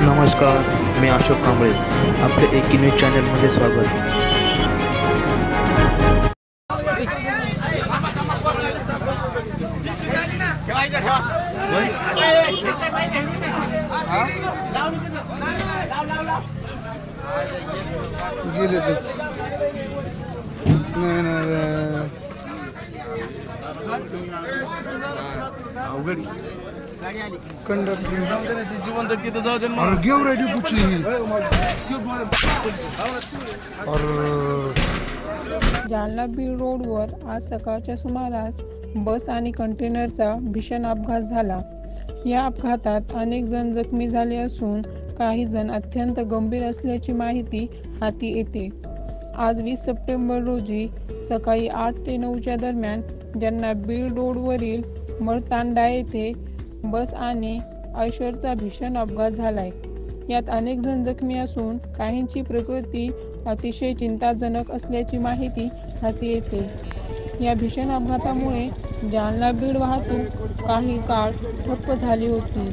नमस्कार मी अशोक कांबळे आपले एकी न्यूज चॅनलमध्ये स्वागत. नाही नाही कंडक्टर जिवंत तिथं जाऊ दे जालना बीड रोडवर आज सकाळच्या सुमारास बस आणि कंटेनरचा भीषण अपघात झाला. या अपघातात अनेक जण जखमी झाले असून काही जण अत्यंत गंभीर असल्याची माहिती हाती येते. आज वीस सप्टेंबर रोजी सकाळी आठ ते नऊच्या दरम्यान ज्यांना बीड रोडवरील मळतांडा येथे बस आणि ऐश्वरचा भीषण अपघात झालाय. यात अनेक जण जखमी असून काहींची प्रकृती अतिशय चिंताजनक असल्याची माहिती हाती येते. या भीषण अपघातामुळे जालना बीड वाहतूक काही काळ ठप्प झाली होती.